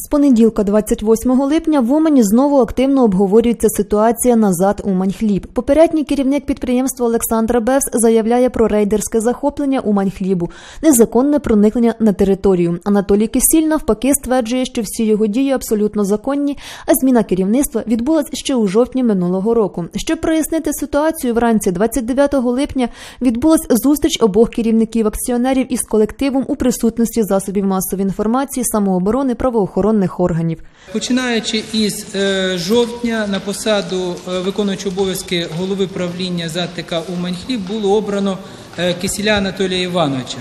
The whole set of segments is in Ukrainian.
З понеділка, 28 липня, в Умані знову активно обговорюється ситуація назад Уманьхліб. Попередній керівник підприємства Олександра Бевс заявляє про рейдерське захоплення Уманьхлібу, незаконне проникнення на територію. Анатолій Кисіль навпаки стверджує, що всі його дії абсолютно законні, а зміна керівництва відбулась ще у жовтні минулого року. Щоб прояснити ситуацію, вранці 29 липня відбулась зустріч обох керівників акціонерів із колективом у присутності засобів масової інформації, самооборони, правоохоронних органів. Починаючи із е, жовтня на посаду е, виконуючого обов'язки голови правління ЗАТК «Уманьхліб» було обрано е, Кисіля Анатолія Івановича.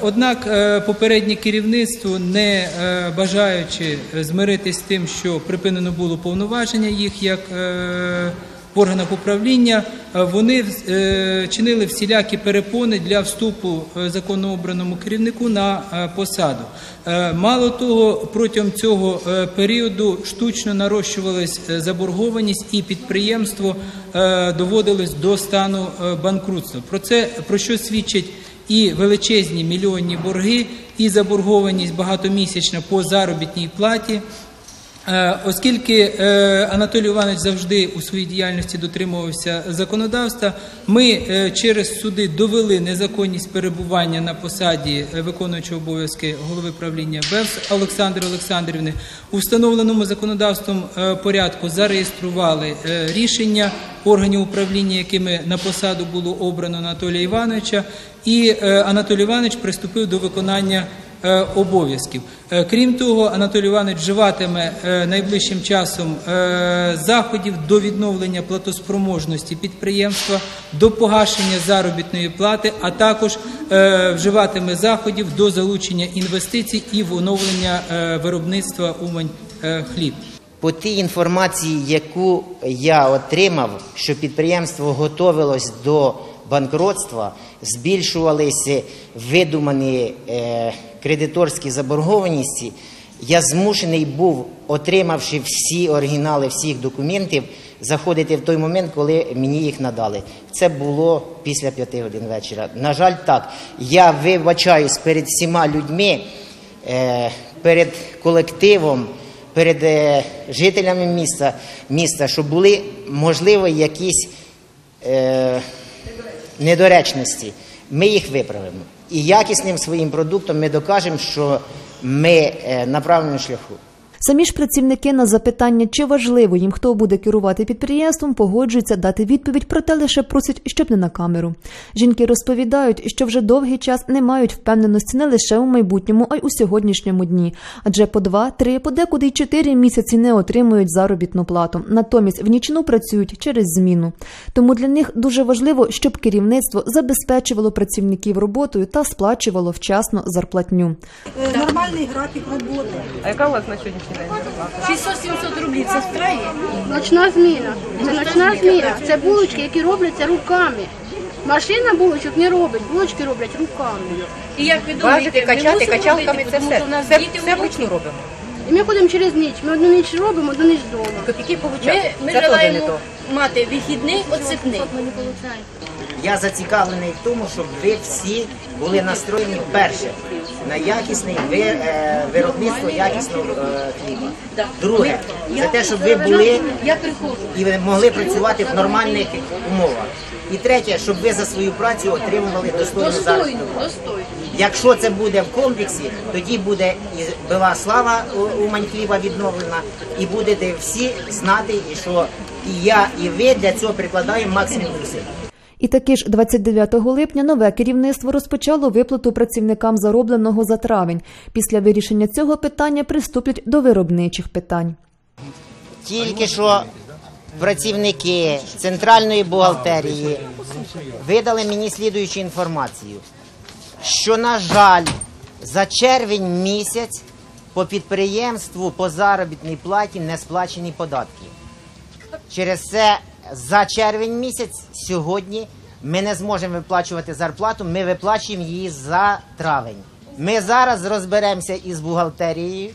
Однак попереднє керівництво, не бажаючи змиритись з тим, що припинено було повноваження їх як в органах управління, е, вони е, чинили всілякі перепони для вступу е, законно обраному керівнику на посаду. Мало того, протягом цього періоду штучно нарощувалась заборгованість, і підприємство доводилось до стану банкрутства. Про це про що свідчить і величезні мільйонні борги, і заборгованість багатомісячна по заробітній платі. Е, Оскільки е, Анатолій Іванович завжди у своїй діяльності дотримувався законодавства, ми е, через суди довели незаконність перебування на посаді виконуючого обов'язки голови правління БЕВС Олександри Олександрівни. У встановленому законодавством порядку зареєстрували рішення органів управління, якими на посаду було обрано Анатолія Івановича, і Анатолій Іванович приступив до виконання обов'язків. Е, Крім того, Анатолій Іванович вживатиме е, найближчим часом е, заходів до відновлення платоспроможності підприємства, до погашення заробітної плати, а також е, вживатиме заходів до залучення інвестицій і в оновлення е, виробництва Умань е, хліб. По тій інформації, яку я отримав, що підприємство готовилось до банкротства, збільшувалися видумані е, кредиторські заборгованості, я змушений був, отримавши всі оригінали всіх документів, заходити в той момент, коли мені їх надали. Це було після п'яти годин вечора. На жаль, так. Я вибачаюсь перед всіма людьми, е, перед колективом перед е, жителями міста, міста, що були можливо якісь е, недоречності. Ми їх виправимо. І якісним своїм продуктом ми докажемо, що ми е, на правильному шляху. Самі ж працівники на запитання, чи важливо їм хто буде керувати підприємством, погоджуються дати відповідь, проте лише просять, щоб не на камеру. Жінки розповідають, що вже довгий час не мають впевненості не лише у майбутньому, а й у сьогоднішньому дні. Адже по два, три, подекуди й чотири місяці не отримують заробітну плату. Натомість в нічну працюють через зміну. Тому для них дуже важливо, щоб керівництво забезпечувало працівників роботою та сплачувало вчасно зарплатню. Е, Нормальний графік роботи. А яка у вас на сьогоднішній? 600-700 рублів це страє. Ночна зміна. Це ночна зміна. Це булочки, які робляться руками. Машина булочок не робить, булочки роблять руками. І як ви Важити, думаєте, ми качати, мусимо качалками робити, це тому все. що у нас Все, діти все вручну робимо. І ми ходимо через ніч. Ми одну ніч робимо, одну ніч вдома. Копійки Ми, получаємо. ми Це теж не желаємо то. мати вихідний. Не получаємо. Я зацікавлений в тому, щоб ви всі були настроєні перше на якісне виробництво якісного е, хліба. Друге, це те, щоб ви були і могли працювати в нормальних умовах. І третє, щоб ви за свою працю отримували достойну заробітну плату. Якщо це буде в комплексі, тоді буде і била слава у- Маньхліба відновлена, і будете всі знати, і що і я, і ви для цього прикладаємо максимум зусиль. І таки ж 29 липня нове керівництво розпочало виплату працівникам заробленого за травень. Після вирішення цього питання приступлять до виробничих питань. Тільки що працівники центральної бухгалтерії видали мені слідуючу інформацію, що, на жаль, за червень місяць по підприємству по заробітній платі не сплачені податки. Через це за червень місяць сьогодні ми не зможемо виплачувати зарплату, ми виплачуємо її за травень. Ми зараз розберемося із бухгалтерією,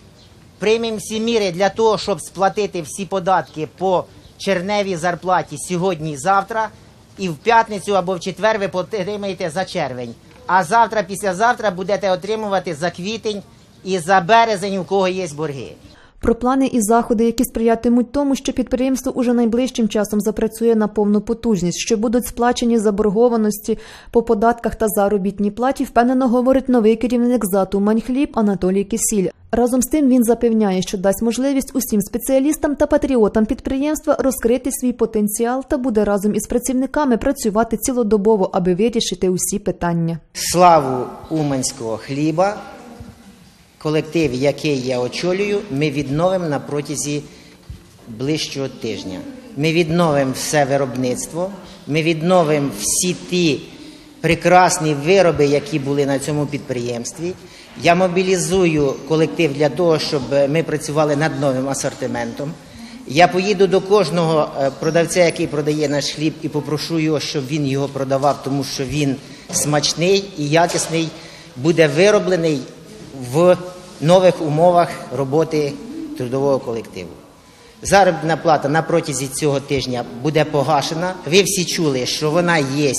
приймемо всі міри для того, щоб сплатити всі податки по черневій зарплаті сьогодні і завтра, і в п'ятницю або в четвер ви отримаєте за червень. А завтра, післязавтра будете отримувати за квітень і за березень, у кого є борги. Про плани і заходи, які сприятимуть тому, що підприємство уже найближчим часом запрацює на повну потужність, що будуть сплачені заборгованості по податках та заробітній платі, впевнено говорить новий керівник ЗАТ «Уманьхліб» Анатолій Кисіль. Разом з тим він запевняє, що дасть можливість усім спеціалістам та патріотам підприємства розкрити свій потенціал та буде разом із працівниками працювати цілодобово, аби вирішити усі питання. Славу уманського хліба, колектив, який я очолюю, ми відновимо на протязі ближчого тижня. Ми відновимо все виробництво, ми відновимо всі ті прекрасні вироби, які були на цьому підприємстві. Я мобілізую колектив для того, щоб ми працювали над новим асортиментом. Я поїду до кожного е, продавця, який продає наш хліб, і попрошу його, щоб він його продавав, тому що він смачний і якісний, буде вироблений в нових умовах роботи трудового колективу. Заробітна плата на протязі цього тижня буде погашена. Ви всі чули, що вона є,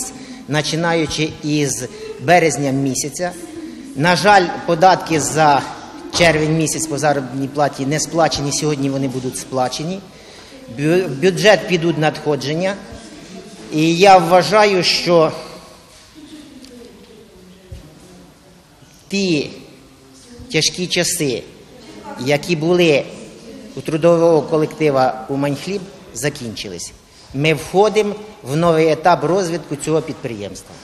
починаючи із березня місяця. На жаль, податки за червень місяць по заробітній платі не сплачені. Сьогодні вони будуть сплачені. В бюджет підуть надходження. І я вважаю, що ті тяжкі часи, які були у трудового колектива у Маньхліб, закінчились. Ми входимо в новий етап розвитку цього підприємства.